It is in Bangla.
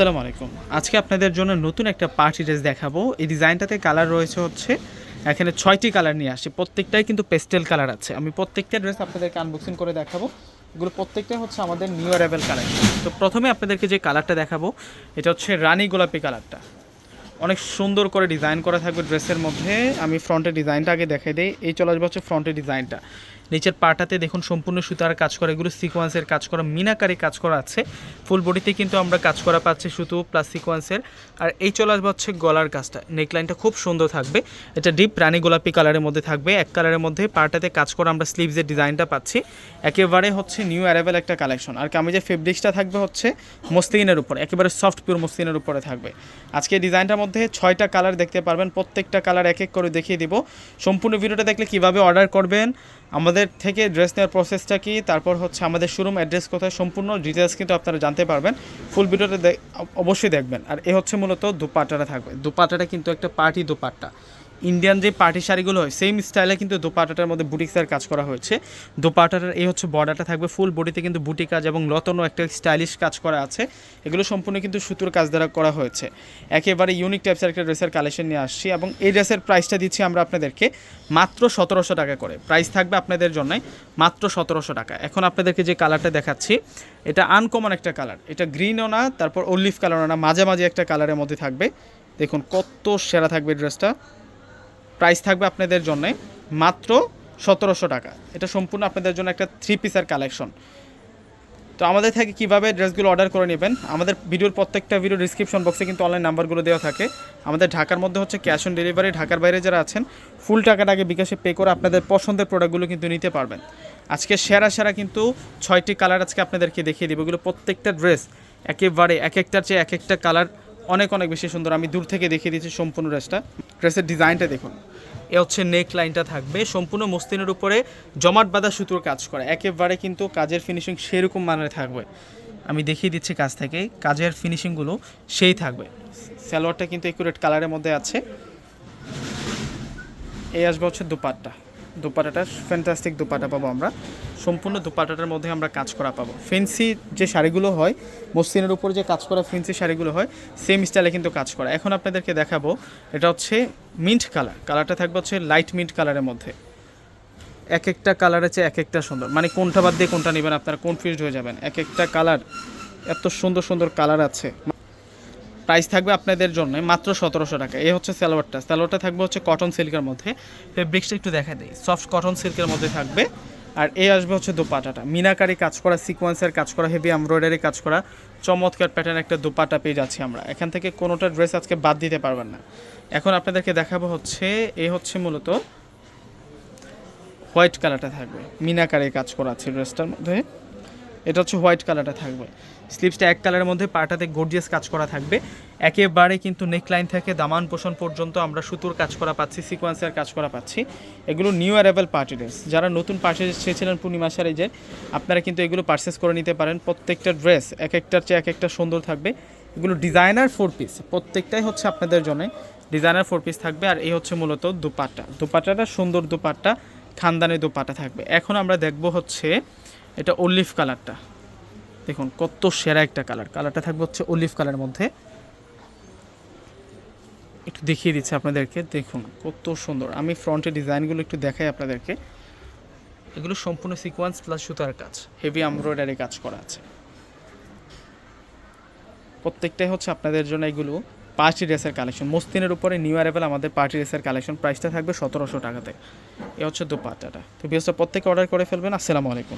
আসসালামু আলাইকুম। আজকে আপনাদের জন্য নতুন একটা পার্টি ড্রেস দেখাবো। এই ডিজাইনটাতে কালার রয়েছে হচ্ছে, এখানে ছয়টি কালার নিয়ে আসছে প্রত্যেকটাই কিন্তু পেস্টেল কালার আছে। আমি প্রত্যেকটা ড্রেস আপনাদেরকে আনবক্সিং করে দেখাবো। এগুলো প্রত্যেকটাই হচ্ছে আমাদের নিউ অ্যারাইভেল কালার তো প্রথমে আপনাদেরকে যে কালারটা দেখাবো, এটা হচ্ছে রানী গোলাপি কালারটা। অনেক সুন্দর করে ডিজাইন করা থাকবে ড্রেসের মধ্যে। আমি ফ্রন্টের ডিজাইনটা আগে দেখাই দিই। এই চলে আসবে হচ্ছে ফ্রন্টের ডিজাইনটা। নিচের পাটাতে দেখুন সম্পূর্ণ সুতার কাজ করা, এগুলো সিকোয়েন্সের কাজ করা মিনাকারি কাজ করা আছে। ফুল বডিতে কিন্তু আমরা কাজ করা পাচ্ছি সুতো প্লাস সিকোয়েন্সের আর এই চলে আসবে হচ্ছে গলার কাজটা। নেকলাইনটা খুব সুন্দর থাকবে। এটা ডিপ রানী গোলাপি কালারের মধ্যে থাকবে। এক কালারের মধ্যে পাটাতে কাজ করা আমরা স্লিভসের ডিজাইনটা পাচ্ছি। একেবারে হচ্ছে নিউ অ্যারাইভেল একটা কালেকশন আর যে ফেব্রিক্সটা থাকবে হচ্ছে মসলিনের উপর, একেবারে সফট পিওর মসলিনের উপরে থাকবে। আজকে ডিজাইনটার মধ্যে ছয়টা কালার দেখতে পারবেন। প্রত্যেকটা কালার এক এক করে দেখিয়ে দিব। সম্পূর্ণ ভিডিওটা দেখলে কীভাবে অর্ডার করবেন, আমাদের থেকে ড্রেস নেওয়ার প্রসেসটা কি? তারপর হচ্ছে আমাদের শোরুম অ্যাড্রেস কোথায়? সম্পূর্ণ ডিটেলস কিন্তু আপনারা জানতে পারবেন। ফুল ভিডিওটা অবশ্যই দেখবেন। আর এ হচ্ছে মূলত দুপাটাটা থাকবে। দুপাটাটা কিন্তু একটা পার্টি দুপাট্টা। ইন্ডিয়ান যে পার্টি শাড়িগুলো হয় সেম স্টাইলে কিন্তু দোপাটাটার মধ্যে বুটিক্সের কাজ করা হয়েছে। দোপাটাটার এই হচ্ছে বর্ডারটা থাকবে ফুল বডিতে কিন্তু বুটি কাজ এবং লতনও একটা স্টাইলিশ কাজ করা আছে। এগুলো সম্পূর্ণ কিন্তু সুতোর কাজ দ্বারা করা হয়েছে। একেবারে ইউনিক টাইপসের একটা ড্রেসের কালেকশন নিয়ে আসছি এবং এই ড্রেসের প্রাইসটা দিচ্ছি আমরা আপনাদেরকে মাত্র সতেরোশো টাকা করে। প্রাইস থাকবে আপনাদের জন্য মাত্র সতেরোশো টাকা। এখন আপনাদেরকে যে কালারটা দেখাচ্ছি, এটা আনকমন একটা কালার এটা গ্রিনও না, তারপর অলিভ কালারও না, মাঝামাঝি একটা কালারের মধ্যে থাকবে। দেখুন কত সেরা থাকবে ড্রেসটা প্রাইস থাকবে আপনাদের জন্য মাত্র সতেরোশো টাকা। এটা সম্পূর্ণ আপনাদের জন্য একটা থ্রি পিসের কালেকশন তো আমাদের থেকে কীভাবে ড্রেসগুলো অর্ডার করে নেবেন, আমাদের ভিডিওর প্রত্যেকটা ভিডিও ডিসক্রিপশন বক্সে কিন্তু অনলাইন নাম্বারগুলো দেওয়া থাকে। আমাদের ঢাকার মধ্যে হচ্ছে ক্যাশ অন ডেলিভারি ঢাকার বাইরে যারা আছেন ফুল টাকাটা আগে বিকাশে পে করে আপনাদের পছন্দের প্রোডাক্টগুলো কিন্তু নিতে পারবেন। আজকে সেরা সেরা কিন্তু ছয়টি কালার আজকে আপনাদেরকে দেখিয়ে দিব। এগুলো প্রত্যেকটা ড্রেস একেবারে এক একটার চেয়ে এক একটা কালার অনেক অনেক বেশি সুন্দর। আমি দূর থেকে দেখিয়ে দিচ্ছি সম্পূর্ণ ড্রেসটা ড্রেসের ডিজাইনটা দেখুন। এ হচ্ছে নেক লাইনটা থাকবে। সম্পূর্ণ মস্তিনের উপরে জমাট বাঁধা সুতোর কাজ করা। একেবারে কিন্তু কাজের ফিনিশিং সেরকম মানের থাকবে। আমি দেখিয়ে দিচ্ছি কাজ থেকে। কাজের ফিনিশিংগুলো সেই থাকবে। স্যালোয়ারটা কিন্তু একুরেট কালারের মধ্যে আছে। এই আসবে হচ্ছে দুপাট্টা। দুপাটাটা ফ্যান্টাস্টিক দুপাটা পাবো আমরা। সম্পূর্ণ দুপাটাটার মধ্যে আমরা কাজ করা পাবো। ফেন্সি যে শাড়িগুলো হয় মসলিনের উপর যে কাজ করা ফেন্সি শাড়িগুলো হয় সেম স্টাইলে কিন্তু কাজ করা। এখন আপনাদেরকে দেখাবো, এটা হচ্ছে মিন্ট কালার কালারটা থাকবে হচ্ছে লাইট মিন্ট কালারের মধ্যে। এক একটা কালারের চেয়ে এক একটা সুন্দর। মানে কোনটা বাদ দিয়ে কোনটা নেবেন, আপনারা কনফিউজড হয়ে যাবেন। এক একটা কালার এত সুন্দর সুন্দর কালার আছে। প্রাইস থাকবে আপনাদের জন্য মাত্র সতেরোশো টাকা। এই হচ্ছে স্যালোয়ারটা স্যালোয়ারটা থাকবে হচ্ছে কটন সিল্কের মধ্যে। ফেব্রিক্সটা একটু দেখা দেয় সফট কটন সিল্কের মধ্যে থাকবে আর এই আসবে হচ্ছে দোপাটাটা। মিনাকারি কাজ করা সিকোয়েন্সের কাজ করা হেভি এমব্রয়ডারি কাজ করা, চমৎকার প্যাটার্ন একটা দোপাটা পেয়ে যাচ্ছি আমরা। এখান থেকে কোনোটা ড্রেস আজকে বাদ দিতে পারবেন না। এখন আপনাদেরকে দেখাবো হচ্ছে, এ হচ্ছে মূলত হোয়াইট কালারটা থাকবে। মিনাকারি কাজ করা আছে ড্রেসটার মধ্যে। এটা হচ্ছে হোয়াইট কালারটা থাকবে। স্লিপসটা এক কালারের মধ্যে, পাটাতে গর্জিয়াস কাজ করা থাকবে। একেবারে কিন্তু নেকলাইন থেকে দামান পোষণ পর্যন্ত আমরা সুতোর কাজ করা পাচ্ছি সিকোয়েন্সের কাজ করা পাচ্ছি। এগুলো নিউ অ্যারাইভেল পার্টি ড্রেস যারা নতুন পার্চেস চেয়েছিলেন পূর্ণিমা যে, আপনারা কিন্তু এগুলো পারচেস করে নিতে পারেন। প্রত্যেকটা ড্রেস এক একটার চেয়ে এক একটা সুন্দর থাকবে। এগুলো ডিজাইনার ফোর পিস প্রত্যেকটাই হচ্ছে আপনাদের জন্য ডিজাইনার ফোর পিস থাকবে। আর এই হচ্ছে মূলত দুপাট্টা। দুপাট্টাটা সুন্দর দুপাট্টা, খানদানি দুপাট্টা থাকবে। এখন আমরা দেখব হচ্ছে এটা অলিভ কালারটা দেখুন, কত সেরা একটা কালার কালারটা থাকবে হচ্ছে অলিভ কালারের মধ্যে। একটু দেখিয়ে দিচ্ছি আপনাদেরকে। দেখুন, কত সুন্দর। আমি ফ্রন্টের ডিজাইনগুলো একটু দেখাই আপনাদেরকে। এগুলো সম্পূর্ণ সিকোয়েন্স প্লাস সুতার কাজ। হেভি এমব্রয়ডারি কাজ করা আছে। প্রত্যেকটাই হচ্ছে আপনাদের জন্য এগুলো পার্টি ড্রেসের কালেকশন মস্তিনের উপরে নিউ অ্যারাইভেল আমাদের পার্টি ড্রেসের কালেকশন প্রাইসটা থাকবে সতেরোশো টাকাতে। এ হচ্ছে দোপাট্টাটা। তো বিএসটা প্রত্যেকে অর্ডার করে ফেলবেন। আসসালামু আলাইকুম।